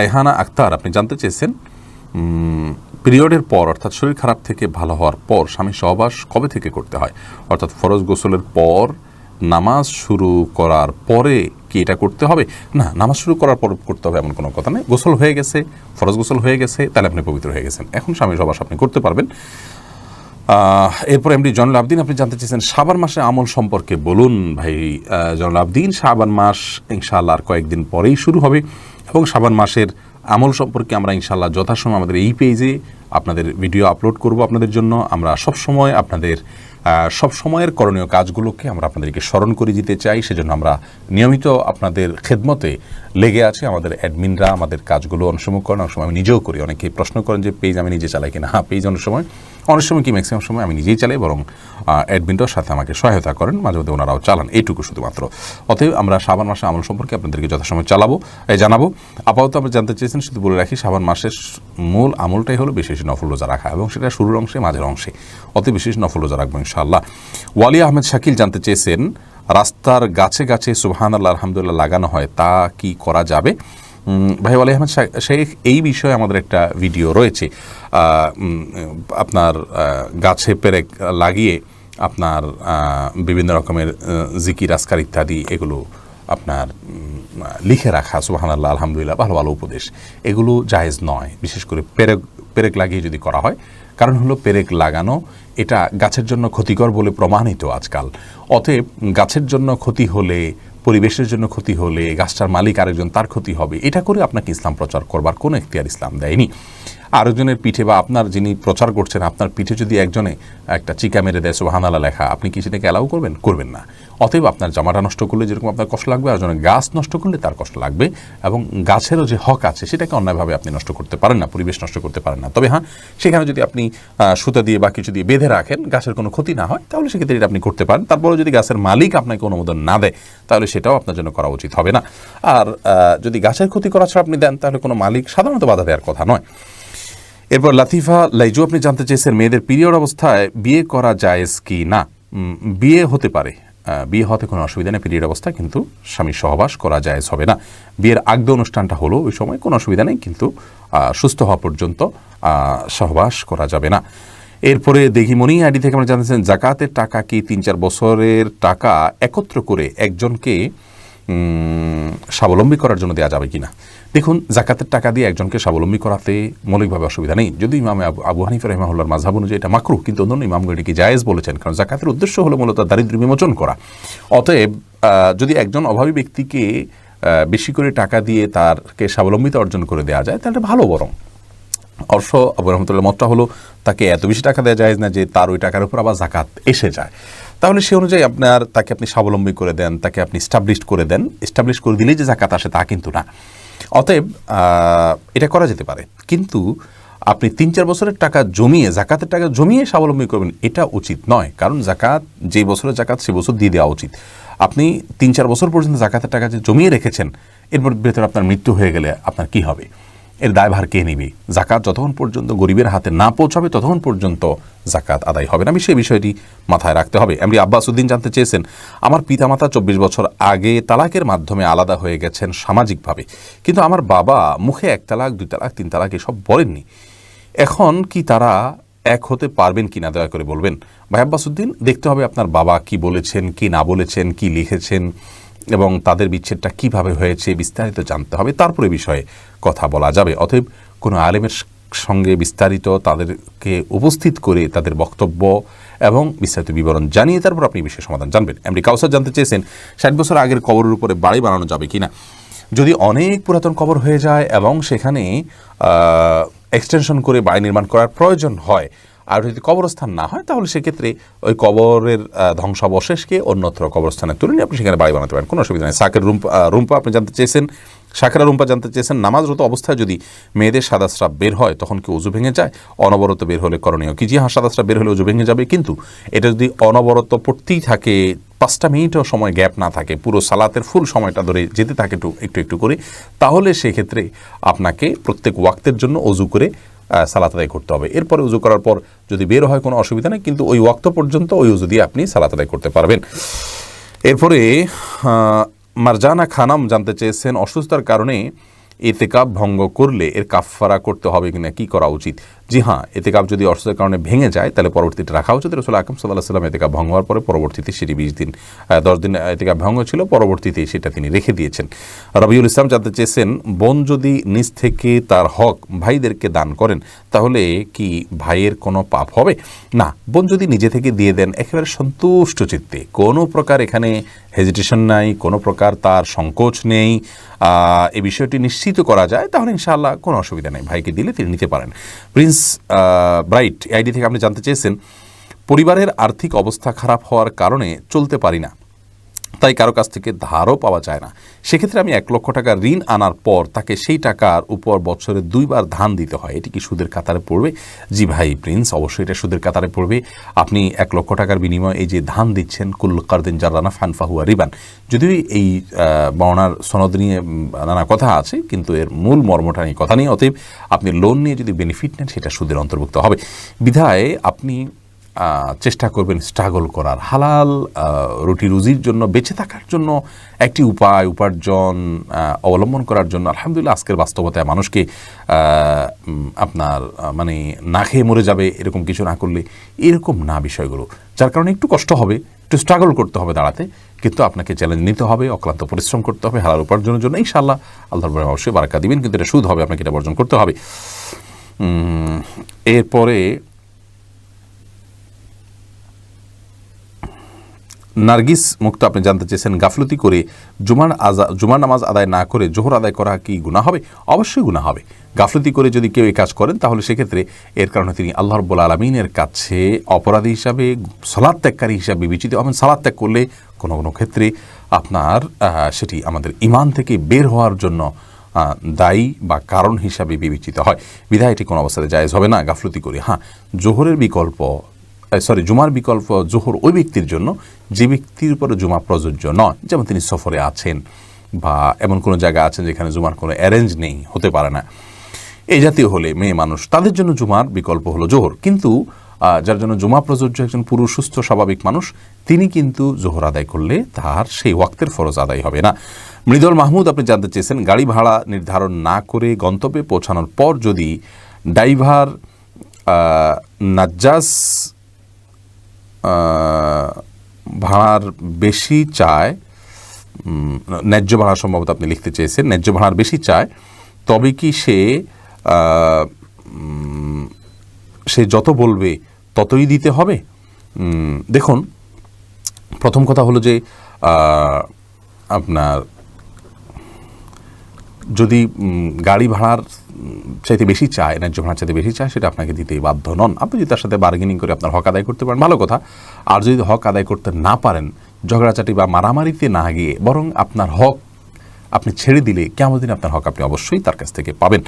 রায়হানা আক্তার, আপনি জানতে চেয়েছেন পিরিয়ডের পর, অর্থাৎ শরীর খারাপ থেকে ভালো হওয়ার পর, স্বামী সহবাস কবে থেকে করতে হয়? অর্থাৎ ফরজ গোসলের পর, নামাজ শুরু করার পরে কি এটা করতে হবে? না, নামাজ শুরু করার পর করতে হবে এমন কোনো কথা নেই। গোসল হয়ে গেছে, ফরজ গোসল হয়ে গেছে, তাহলে আপনি পবিত্র হয়ে গেছেন। এখন স্বামী সহবাস আপনি করতে পারবেন। এরপর এমডি জয়নুল আবদিন, আপনি জানতে চেয়েছেন সাবান মাসে আমল সম্পর্কে বলুন। ভাই জয়নুল আবদিন সাবান মাস ইনশাআল্লাহ আর কয়েকদিন পরেই শুরু হবে। এবং সাবান মাসের আমল সম্পর্কে আমরা ইনশাল্লাহ যথাসময় আমাদের এই পেজে আপনাদের ভিডিও আপলোড করব আপনাদের জন্য। আমরা সব সময় আপনাদের সব সময়ের করণীয় কাজগুলোকে আমরা আপনাদেরকে স্মরণ করে দিতে চাই। সেজন্য আমরা নিয়মিত আপনাদের খেদমতে লেগে আছে। আমাদের অ্যাডমিনরা আমাদের কাজগুলো অনেক সময় করেন, অনেক সময় আমি নিজেও করি। অনেকে প্রশ্ন করেন যে, পেজ আমি নিজে চালাই কিনা? হ্যাঁ পেজ অনেক সময় অনেক সময় কি ম্যাক্সিমাম সময় আমি নিজেই চালাই, বরং অ্যাডমিনটার সাথে আমাকে সহায়তা করেন, মাঝে মধ্যে ওনারাও চালান। এইটুকু শুধুমাত্র। অতএব আমরা সাবান মাসে আমল সম্পর্কে আপনাদেরকে যথাসময় চালাবো জানাব। আপাতত আমরা জানতে চেয়েছেন, শুধু বলে রাখি সাবান মাসের মূল আমলটাই হলো বিশেষ নফল রোজা রাখা এবং সেটা শুরুর অংশে, মাঝের অংশে। অতি বিশেষ নফল রোজা রাখব ইনশাআল্লাহ। ওয়ালি আহমেদ শাকিল জানতে চেয়েছেন, রাস্তার গাছে গাছে সুবহান আল্লাহ আলহামদুলিল্লাহ লাগানো হয়, তা কি করা যাবে? ভাই, ওয়ালি আহমেদ শেখ, এই বিষয়ে আমাদের একটা ভিডিও রয়েছে। আপনার গাছে পেরেক লাগিয়ে আপনার বিভিন্ন রকমের জিকির আসকার ইত্যাদি এগুলো আপনার লিখে রাখা সুবাহান আল্লাহ আলহামদুলিল্লাহ, ভালো ভালো উপদেশ। এগুলো জায়েজ নয়, বিশেষ করে পেরেক পেরেক লাগিয়ে যদি করা হয়। কারণ হলো পেরেক লাগানো, এটা গাছের জন্য ক্ষতিকর বলে প্রমাণিত আজকাল। অতএব গাছের জন্য ক্ষতি হলে পরিবেশের জন্য ক্ষতি হলে, গাছটার মালিক আরেকজন, তার ক্ষতি হবে, এটা করে আপনাকে ইসলাম প্রচার করবার কোনো এখতিয়ার ইসলাম দেয়নি। আরেকজনের পিঠে বা আপনার যিনি প্রচার করছেন, আপনার পিঠে যদি একজনে একটা চিকা মেরে দেয় সুবাহানালা লেখা, আপনি কি সেটাকে অ্যালাউ করবেন? করবেন না। অতএব আপনার জামাটা নষ্ট করলে যেরকম আপনার কষ্ট লাগবে আর জনের গাছ নষ্ট করলে তার কষ্ট লাগবে এবং গাছেরও যে হক আছে, সেটাকে অন্যায়ভাবে আপনি নষ্ট করতে পারেন না, পরিবেশ নষ্ট করতে পারেন না। তবে হ্যাঁ সেখানে যদি আপনি সুতা দিয়ে বা কিছু দিয়ে বেঁধে রাখেন, গাছের কোনো ক্ষতি না হয়, তাহলে সেক্ষেত্রে এটা আপনি করতে পারেন। তারপরে যদি গাছের মালিক আপনাকে অনুমোদন না দেয়, তাহলে সেটাও আপনার জন্য করা উচিত হবে না। আর যদি গাছের ক্ষতি করা ছাড়া আপনি দেন, তাহলে কোনো মালিক সাধারণত বাধা দেওয়ার কথা নয়। এরপর লাতিফা, লাইজু, আপনি জানতে চেয়েছেন মেয়েদের পিরিয়ড অবস্থায় বিয়ে করা জায়েজ কি না? বিয়ে হতে পারে। বিয়ে হতে কোনো অসুবিধা নেই, পিরিয়ড অবস্থায় কিন্তু স্বামীর সহবাস করা জায়েজ হবে না। বিয়ের আগদ অনুষ্ঠানটা হলো, ওই সময় কোনো অসুবিধা নেই, কিন্তু সুস্থ হওয়া পর্যন্ত সহবাস করা যাবে না। এরপরে দেখিমণি আইডি থেকে আমরা জানতেছেন জাকাতের টাকা কি তিন চার বছরের টাকা একত্র করে একজনকে স্বাবলম্বী করার জন্য দেওয়া যাবে কিনা? দেখুন, জাকাতের টাকা দিয়ে একজনকে স্বাবলম্বী করাতে মৌলিকভাবে অসুবিধা নেই। যদি ইমামে আবু হানিফ রহমাহুল্লার মাঝহাব অনুযায়ী এটা মাকরু, কিন্তু অন্য ইমামগুলো এটিকে জায়েজ বলেছেন, কারণ জাকাতের উদ্দেশ্য হলো মূলত দারিদ্র বিমোচন করা। অতএব যদি একজন অভাবী ব্যক্তিকে বেশি করে টাকা দিয়ে তারকে স্বাবলম্বিতা অর্জন করে দেওয়া যায়, তাহলে ভালো বরং। অর্থ আবু রহমতুল্লাহ মতটা হলো, তাকে এত বেশি টাকা দেওয়া যায় না যে তার ওই টাকার উপর আবার জাকাত এসে যায়। তাহলে সে অনুযায়ী আপনার, তাকে আপনি স্বাবলম্বী করে দেন, তাকে আপনি স্টাবলিশ করে দেন। স্টাবলিশ করে দিলেই যে জাকাত আসে তা কিন্তু না। অতএব এটা করা যেতে পারে। কিন্তু আপনি তিন চার বছরের টাকা জমিয়ে, জাকাতের টাকা জমিয়ে স্বাবলম্বী করবেন, এটা উচিত নয়। কারণ জাকাত, যে বছরের জাকাত, সে বছর দিয়ে দেওয়া উচিত। আপনি তিন চার বছর পর্যন্ত জাকাতের টাকা যে জমিয়ে রেখেছেন, এরপর ভেতরে আপনার মৃত্যু হয়ে গেলে আপনার কি হবে? এর দায়ভার কে নেবে? জাকাত যতক্ষণ পর্যন্ত গরিবের হাতে না পৌঁছাবে, ততক্ষণ পর্যন্ত জাকাত আদায় হবে না। আমি সেই বিষয়টি মাথায় রাখতে হবে। এমনি আব্বাস উদ্দিন জানতে চেয়েছেন, আমার পিতামাতা চব্বিশ বছর আগে তালাকের মাধ্যমে আলাদা হয়ে গেছেন সামাজিকভাবে। কিন্তু আমার বাবা মুখে এক তালাক, দুই তালাক, তিন তালাক এসব বলেননি। এখন কি তারা এক হতে পারবেন কি না, দয়া করে বলবেন? ভাই আব্বাসুদ্দিন দেখতে হবে আপনার বাবা কি বলেছেন, কি না বলেছেন, কি লিখেছেন এবং তাদের বিচ্ছেদটা কীভাবে হয়েছে বিস্তারিত জানতে হবে। তারপরে বিষয়ে কথা বলা যাবে। অতএব কোনো আলেমের সঙ্গে বিস্তারিত তাদেরকে উপস্থিত করে তাদের বক্তব্য এবং বিস্তারিত বিবরণ জানিয়ে তারপর আপনি বিষয়ে সমাধান জানবেন। এমনি কাউসার জানতে চেয়েছেন, ষাট বছর আগের কবরের উপরে বাড়ি বানানো যাবে কিনা? যদি অনেক পুরাতন কবর হয়ে যায় এবং সেখানে এক্সটেনশন করে বাড়ি নির্মাণ করার প্রয়োজন হয় আর যদি কবরস্থান না হয়, তাহলে সেক্ষেত্রে ওই কবরের ধ্বংসাবশেষকে অন্যত্র কবরস্থানে তুলে নিয়ে আপনি সেখানে বাড়ি বানাতে পারেন। কোনো অসুবিধা নেই। সাকের রুম্পা রুম্পা আপনি জানতে চেয়েছেন? সাকরা রুম্পা জানতে চেয়েছেন? নামাজরত অবস্থায় যদি মেয়েদের সাদা স্রাব বের হয়, তখন কি উজু ভেঙে যায়? অনবরত বের হলে করণীয় কি? জি হ্যাঁ সাদা স্রাব বের হলে উজু ভেঙে যাবে, কিন্তু এটা যদি অনবরত পড়তেই থাকে, পাঁচটা মিনিটও সময় গ্যাপ না থাকে, পুরো সালাতের ফুল সময়টা ধরে যেতে থাকে একটু একটু একটু করে, তাহলে সেক্ষেত্রে আপনাকে প্রত্যেক ওয়াক্তের জন্য অজু করে সালাত আদায় করতে হবে। এরপরে উজু করার পর যদি বের হয় কোনো অসুবিধা নেই, কিন্তু ওই ওয়াক্ত পর্যন্ত ওই উজু দিয়ে আপনি সালাত আদায় করতে পারবেন। এরপরে মারজানা খানাম জানতে চেয়েছেন, অসুস্থতার কারণে এতে কাপ ভঙ্গ করলে এর কাফফারা করতে হবে কিনা, কি করা উচিত? জি হ্যাঁ এতেকাব যদি অসুস্থের কারণে ভেঙে যায়, তাহলে পরবর্তীতে রাখা উচিত। রসুল আকরম সাল্লাহ সাল্লাম এতেকাব ভঙ্গ হওয়ার পরে পরবর্তীতে সেটি বিশ দিন দশ দিন এতেকাব ভঙ্গ ছিল, পরবর্তীতে সেটা তিনি রেখে দিয়েছেন। রবিউল ইসলাম জানতে চেয়েছেন, বোন যদি নিজ থেকে তার হক ভাইদেরকে দান করেন, তাহলে কি ভাইয়ের কোনো পাপ হবে? না, বোন যদি নিজে থেকে দিয়ে দেন, একেবারে সন্তুষ্ট চিত্তে, কোনো প্রকার এখানে হেজিটেশন নাই, কোনো প্রকার তার সংকোচ নেই এই বিষয়টি নিশ্চিত করা যায়, তাহলে ইনশাআল্লাহ কোনো অসুবিধা নেই। ভাইকে দিলে তিনি নিতে পারেন। প্রিন্স আহ, ব্রাইট আইডি থেকে আপনি জানতে চেয়েছেন পরিবারের আর্থিক অবস্থা খারাপ হওয়ার কারণে চলতে পারি না। তাই কারও কাছ থেকে ধারও পাওয়া যায় না। সেক্ষেত্রে আমি এক লক্ষ টাকা ঋণ আনার পর তাকে সেই টাকার উপর বছরে দুইবার ধান দিতে হয়। এটি কি সুদের কাতারে পড়বে? জি ভাই, প্রিন্স, অবশ্যই এটা সুদের কাতারে পড়বে। আপনি এক লক্ষ টাকার বিনিময়ে এই যে ধান দিচ্ছেন কুল কারদিন জারানা ফানফাহুয়া রিবান। যদিও এই বর্ণার সনদ নিয়ে নানা কথা আছে, কিন্তু এর মূল মর্মটা নিয়ে কথা নেই। অতএব আপনি লোন নিয়ে যদি বেনিফিট নেন, সেটা সুদের অন্তর্ভুক্ত হবে। বিধায় আপনি চেষ্টা করবেন স্ট্রাগল করার। হালাল রুটি রুজির জন্য, বেঁচে থাকার জন্য একটি উপায়, উপার্জন অবলম্বন করার জন্য আলহামদুলিল্লাহ আজকের বাস্তবতায় মানুষকে আপনার মানে না খেয়ে মরে যাবে এরকম কিছু না করলে এরকম না বিষয়গুলো। যার কারণে একটু কষ্ট হবে, একটু স্ট্রাগল করতে হবে দাঁড়াতে, কিন্তু আপনাকে চ্যালেঞ্জ নিতে হবে, অক্লান্ত পরিশ্রম করতে হবে, হালাল উপার্জনের জন্য ইনশাল্লাহ আল্লাহর অবশ্যই বারাকা দিবেন, কিন্তু এটা সুদ হবে, আপনাকে এটা বর্জন করতে হবে। এরপরে নার্গিস মুক্ত, আপনি জানতে চেয়েছেন গাফলতি করে জুমার আজা, জুমার নামাজ আদায় না করে জোহর আদায় করা কি গুণা হবে? অবশ্যই গুণা হবে। গাফলতি করে যদি কেউ এই কাজ করেন, তাহলে সেক্ষেত্রে এর কারণে তিনি আল্লাহ রব্বুল আলমিনের কাছে অপরাধী হিসাবে সালাদ ত্যাগকারী হিসাবে বিবেচিত হবেন সালাদ ত্যাগ করলে কোনো কোনো ক্ষেত্রে আপনার সেটি আমাদের ইমান থেকে বের হওয়ার জন্য দায়ী বা কারণ হিসাবে বিবেচিত হয়। বিধায় এটি কোনো অবস্থাতে জায়েজ হবে না, গাফলতি করে। হ্যাঁ জোহরের বিকল্প সরি জুমার বিকল্প জোহর ওই ব্যক্তির জন্য যে ব্যক্তির উপরে জুমা প্রযোজ্য নয়। যেমন তিনি সফরে আছেন বা এমন কোনো জায়গা আছেন যেখানে জুমার কোনো অ্যারেঞ্জ নেই, হতে পারে না। এই জাতীয় হলে মেয়ে মানুষ, তাদের জন্য জুমার বিকল্প হলো জোহর। কিন্তু যার জন্য জুমা প্রযোজ্য একজন পুরুষ, সুস্থ, স্বাভাবিক মানুষ, তিনি কিন্তু জোহর আদায় করলে তার সেই ওয়াক্তের ফরজ আদায় হবে না। মৃদল মাহমুদ, আপনি জানতে চেয়েছেন, গাড়ি ভাড়া নির্ধারণ না করে গন্তব্যে পৌঁছানোর পর যদি ড্রাইভার নাজ্জাস ভাড়ার বেশি চায় ন্যায্য ভাড়া সম্ভবত আপনি লিখতে চেয়েছেন, ন্যায্য ভাড়ার বেশি চায়, তবে কি সে সে যত বলবে ততই দিতে হবে? দেখুন, প্রথম কথা হলো যে আপনার যদি গাড়ি ভাড়ার চাইতে বেশি চায়, ন্যায্য ভাড়ার চাইতে বেশি চায়, সেটা আপনাকে দিতেই বাধ্য নন। আপনি যদি তার সাথে বার্গেনিং করে আপনার হক আদায় করতে পারেন, ভালো কথা। আর যদি হক আদায় করতে না পারেন ঝগড়াচাটি বা মারামারিতে না গিয়ে বরং আপনার হক আপনি ছেড়ে দিলে, কেমন দিন আপনার হক আপনি অবশ্যই তার কাছ থেকে পাবেন।